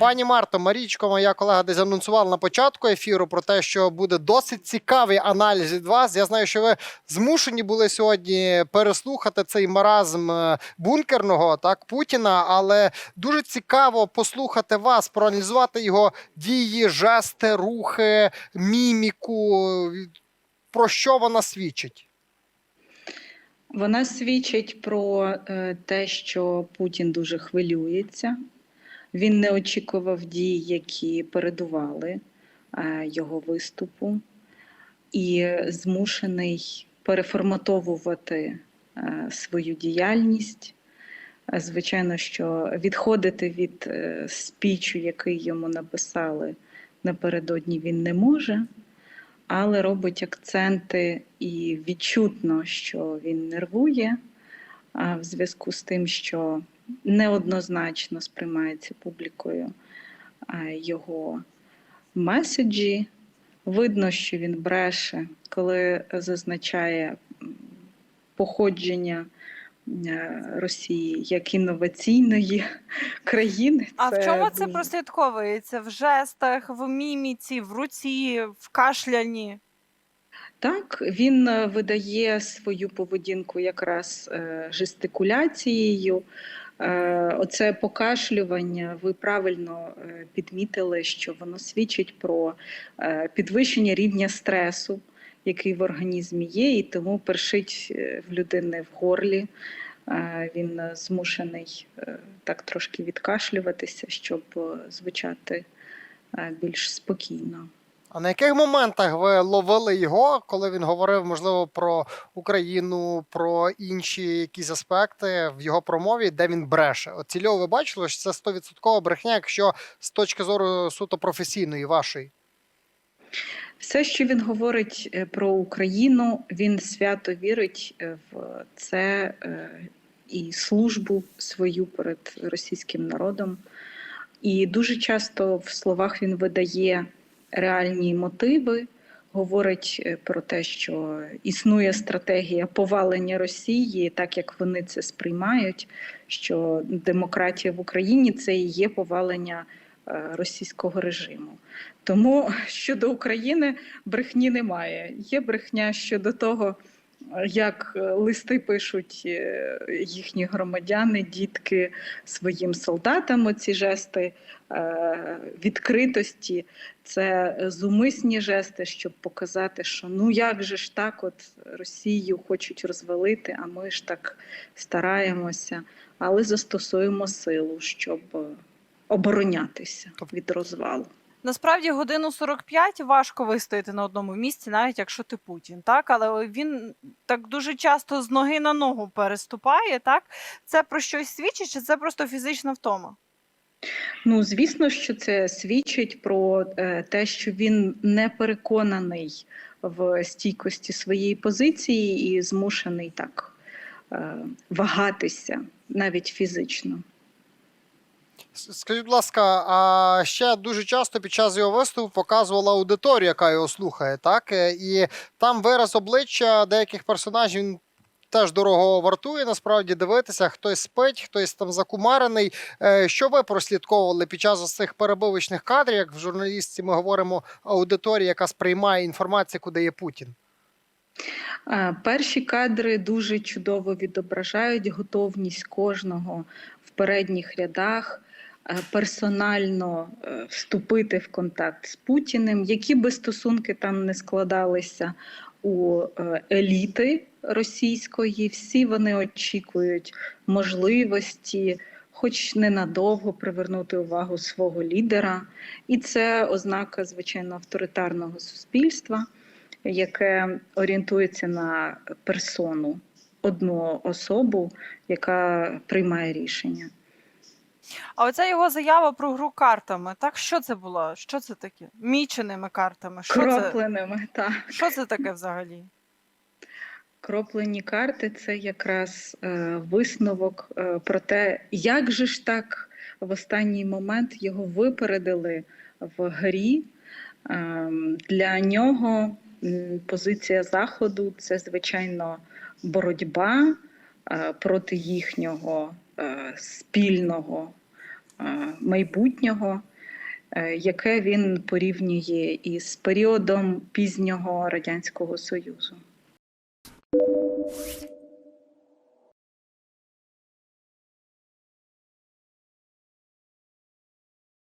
Пані Марто, Марічко, моя колега десь анонсувала на початку ефіру про те, що буде досить цікавий аналіз від вас. Я знаю, що ви змушені були сьогодні переслухати цей маразм е, бункерного так Путіна, але дуже цікаво послухати вас, проаналізувати його дії, жести, рухи, міміку. Про що вона свідчить? Вона свідчить про е, те, що Путін дуже хвилюється. Він не очікував дій, які передували е, його виступу, і змушений переформатовувати е, свою діяльність. Звичайно, що відходити від е, спічу, який йому написали напередодні, він не може але робить акценти і відчутно, що він нервує а в зв'язку з тим, що неоднозначно сприймається публікою його меседжі. Видно, що він бреше, коли зазначає походження е, Росії як інноваційної країни. А в чому це прослідковується? В жестах, в міміці, в руці, в кашлянні? Так, він е, видає свою поведінку якраз е, жестикуляцією. Е, Оце покашлювання, ви правильно е, підмітили, що воно свідчить про е, підвищення рівня стресу, який в організмі є, і тому першить в людини в горлі. Він змушений так трошки відкашлюватися, щоб звучати більш спокійно. А на яких моментах ви ловили його, коли він говорив, можливо, про Україну, про інші якісь аспекти в його промові, де він бреше? От цільово ви бачили, що це 100% брехня, якщо з точки зору суто професійної вашої. Все, що він говорить е, про Україну, він свято вірить е, в це е, і службу свою перед російським народом. І дуже часто в словах він видає реальні мотиви, говорить е, про те, що існує стратегія повалення Росії, так як вони це сприймають, що демократія в Україні це і є повалення е, російського режиму. Тому щодо України брехні немає. Є брехня щодо того, як е, листи пишуть е, їхні громадяни, дітки своїм солдатам. Оці жести е, відкритості, це зумисні жести, щоб показати, що ну як же ж так, от Росію хочуть розвалити, а ми ж так стараємося, але застосуємо силу, щоб оборонятися від розвалу. Насправді годину 45 важко вистояти на одному місці, навіть якщо ти Путін, так? Але він так дуже часто з ноги на ногу переступає, так? Це про щось свідчить, чи це просто фізична втома? Ну, звісно, що це свідчить про е, те, що він не переконаний в стійкості своєї позиції і змушений так е, вагатися навіть фізично. Скажіть, будь ласка, а ще дуже часто під час його виступу показувала аудиторія, яка його слухає, так? Е, І там вираз обличчя деяких персонажів він теж дорого вартує насправді дивитися. Хтось спить, хтось там закумарений. Е, Що ви прослідковували під час цих перебивочних кадрів, як в журналістці ми говоримо аудиторія, яка сприймає інформацію, куди є Путін? Е, Перші кадри дуже чудово відображають готовність кожного в передніх рядах персонально е, вступити в контакт з Путіним, які би стосунки там не складалися у е, еліти російської. Всі вони очікують можливості. Хоч ненадовго привернути увагу свого лідера, і це ознака звичайно авторитарного суспільства яке орієнтується на персону, одну особу, яка приймає рішення. А оця його заява про гру картами, так? Що це було? Що це таке? Міченими картами. Що це, Кропленими, так. що це таке взагалі? Кроплені карти це якраз е, висновок е, про те, як же ж так в останній момент його випередили в грі. Е, для нього позиція Заходу це, звичайно, боротьба е, проти їхнього Е, спільного е, майбутнього, е, яке він порівнює із періодом пізнього Радянського Союзу.